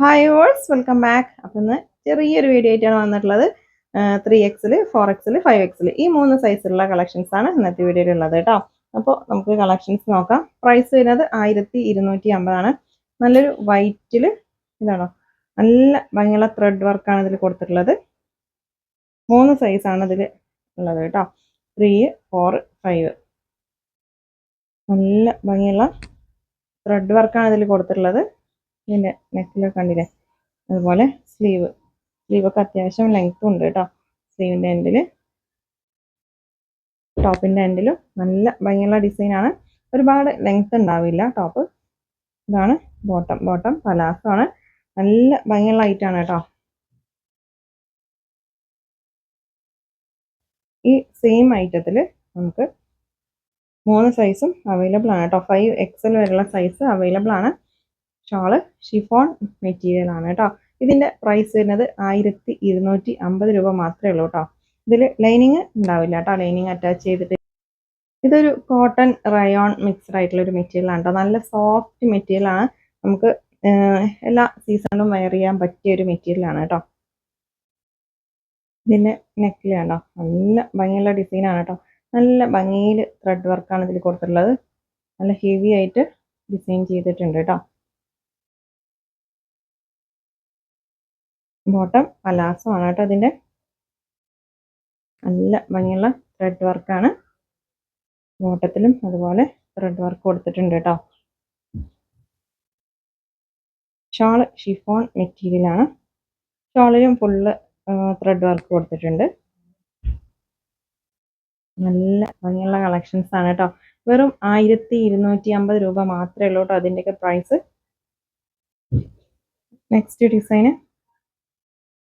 Hi ഓൾസ് welcome back അപ്പം ഇന്ന് ചെറിയൊരു വീഡിയോ ആയിട്ടാണ് വന്നിട്ടുള്ളത്. ത്രീ എക്സിൽ ഫോർ എക്സിൽ ഫൈവ് എക്സിൽ ഈ മൂന്ന് സൈസിലുള്ള കളക്ഷൻസ് ആണ് ഇന്നത്തെ വീഡിയോയിൽ ഉള്ളത് കേട്ടോ. അപ്പോൾ നമുക്ക് കളക്ഷൻസ് നോക്കാം. പ്രൈസ് വരുന്നത് ആയിരത്തി ഇരുന്നൂറ്റി അമ്പതാണ് നല്ലൊരു വൈറ്റിൽ ഇതാണോ? നല്ല ഭംഗിയുള്ള ത്രെഡ് വർക്കാണ് ഇതിൽ കൊടുത്തിട്ടുള്ളത്. മൂന്ന് സൈസാണ് ഇതിൽ ഉള്ളത് കേട്ടോ. ത്രീ ഫോർ ഫൈവ് നല്ല ഭംഗിയുള്ള ത്രെഡ് വർക്കാണ് ഇതിൽ കൊടുത്തിട്ടുള്ളത്. ഇതിന്റെ നെക്കിലൊക്കെ കണ്ടില്ലേ? അതുപോലെ സ്ലീവ് സ്ലീവൊക്കെ അത്യാവശ്യം ലെങ്ത്തും ഉണ്ട് കേട്ടോ. സ്ലീവിന്റെ എൻഡിൽ ടോപ്പിന്റെ എൻഡിലും നല്ല ഭംഗിയുള്ള ഡിസൈനാണ് ഒരുപാട് ലെങ്ത് ഉണ്ടാവില്ല ടോപ്പ് ഇതാണ് ബോട്ടം ബോട്ടം പലാസമാണ് നല്ല ഭംഗിയുള്ള ഐറ്റാണ് കേട്ടോ. ഈ സെയിം ഐറ്റത്തിൽ നമുക്ക് മൂന്ന് സൈസും അവൈലബിൾ ആണ് കേട്ടോ. ഫൈവ് എക്സൽ വരെയുള്ള സൈസ് അവൈലബിൾ ആണ്. ഷാൾ ഷിഫോൺ മെറ്റീരിയൽ ആണ് കേട്ടോ. ഇതിന്റെ പ്രൈസ് വരുന്നത് ആയിരത്തി ഇരുന്നൂറ്റി അമ്പത് രൂപ മാത്രമേ ഉള്ളൂ കേട്ടോ. ഇതിൽ ലൈനിങ് ഉണ്ടാവില്ല കേട്ടോ. ലൈനിങ് അറ്റാച്ച് ചെയ്തിട്ട് ഇതൊരു കോട്ടൺ റയോൺ മിക്സ്ഡ് ആയിട്ടുള്ള ഒരു മെറ്റീരിയൽ ആണ് കേട്ടോ. നല്ല സോഫ്റ്റ് മെറ്റീരിയൽ ആണ്. നമുക്ക് എല്ലാ സീസണിലും വെയർ ചെയ്യാൻ പറ്റിയ ഒരു മെറ്റീരിയൽ ആണ് കേട്ടോ. ഇതിന്റെ നെക്കിൽ നല്ല ഭംഗിയുള്ള ഡിസൈൻ ആണ് കേട്ടോ. നല്ല ഭംഗിയിൽ ത്രെഡ് വർക്കാണ് ഇതിൽ കൊടുത്തിട്ടുള്ളത്. നല്ല ഹെവി ആയിട്ട് ഡിസൈൻ ചെയ്തിട്ടുണ്ട് കേട്ടോ. ബോട്ടം പലാസമാണ് കേട്ടോ അതിന്റെ. നല്ല ഭംഗിയുള്ള ത്രെഡ് വർക്കാണ് ബോട്ടത്തിലും അതുപോലെ ത്രെഡ് വർക്ക് കൊടുത്തിട്ടുണ്ട് കേട്ടോ. ഷാൾ ഷിഫോൺ മെറ്റീരിയലാണ് ഷാളിലും ഫുള്ള് ത്രെഡ് വർക്ക് കൊടുത്തിട്ടുണ്ട്. നല്ല ഭംഗിയുള്ള കളക്ഷൻസ് ആണ് കേട്ടോ. വെറും ആയിരത്തി ഇരുന്നൂറ്റി അമ്പത് രൂപ മാത്രമേ ഉള്ളൂ കേട്ടോ അതിന്റെയൊക്കെ പ്രൈസ് നെക്സ്റ്റ് ഡിസൈന്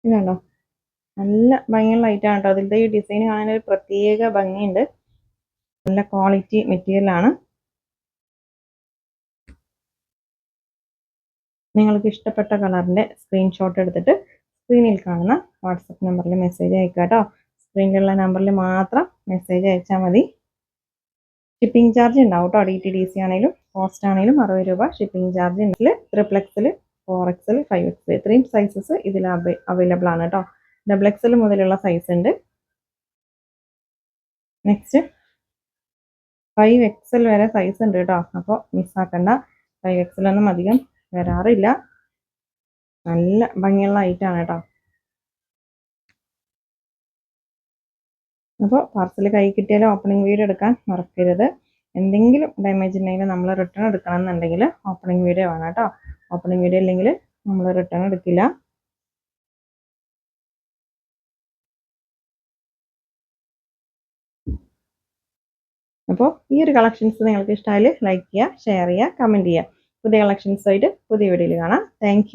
ഇതുണ്ടോ? നല്ല ഭംഗിയുള്ള ഐറ്റാണ് കേട്ടോ. അതിലത്തെ ഈ ഡിസൈൻ കാണാൻ ഒരു പ്രത്യേക ഭംഗിയുണ്ട്. നല്ല ക്വാളിറ്റി മെറ്റീരിയലാണ് നിങ്ങൾക്ക് ഇഷ്ടപ്പെട്ട കളറിന്റെ സ്ക്രീൻഷോട്ട് എടുത്തിട്ട് സ്ക്രീനിൽ കാണുന്ന വാട്സപ്പ് നമ്പറിൽ മെസ്സേജ് അയക്കുക കേട്ടോ. സ്ക്രീനിലുള്ള നമ്പറിൽ മാത്രം മെസ്സേജ് അയച്ചാൽ മതി. ഷിപ്പിംഗ് ചാർജ് ഉണ്ടാവും കേട്ടോ. ഡി ടി ഡി സി ആണെങ്കിലും പോസ്റ്റ് ആണെങ്കിലും അറുപത് രൂപ ഷിപ്പിംഗ് ചാർജ് ഉണ്ടെങ്കിൽ ട്രിപ്ലെക്സിൽ ഫോർ എക്സൽ ഫൈവ് എക്സൽ ഇത്രയും സൈസസ് ഇതിൽ അവൈലബിൾ ആണ് കേട്ടോ ഡബിൾ എക്സൽ മുതലുള്ള സൈസ് ഉണ്ട്. നെക്സ്റ്റ് ഫൈവ് എക്സൽ വരെ സൈസ് ഉണ്ട് കേട്ടോ അപ്പോൾ മിസ്സാക്കണ്ട ഫൈവ് എക്സൽ ഒന്നും അധികം വരാറില്ല. നല്ല ഭംഗിയുള്ള ഐറ്റാണ് കേട്ടോ അപ്പോൾ പാർസൽ കൈ കിട്ടിയാൽ ഓപ്പണിംഗ് വീഡിയോ എടുക്കാൻ മറക്കരുത്. എന്തെങ്കിലും ഡാമേജ് ഉണ്ടെങ്കിൽ നമ്മൾ റിട്ടേൺ എടുക്കണം എന്നുണ്ടെങ്കിൽ ഓപ്പണിംഗ് വീഡിയോ വേണം കേട്ടോ ഓപ്പണിംഗ് വീഡിയോ ഇല്ലെങ്കിൽ നമ്മൾ റിട്ടേൺ എടുക്കില്ല. അപ്പോൾ ഈ ഒരു കളക്ഷൻസ് നിങ്ങൾക്ക് ഇഷ്ടമായാൽ ലൈക്ക് ചെയ്യുക ഷെയർ ചെയ്യുക കമന്റ് ചെയ്യുക. പുതിയ കളക്ഷൻസ് ആയിട്ട് പുതിയ വീഡിയോയിൽ കാണാം. താങ്ക്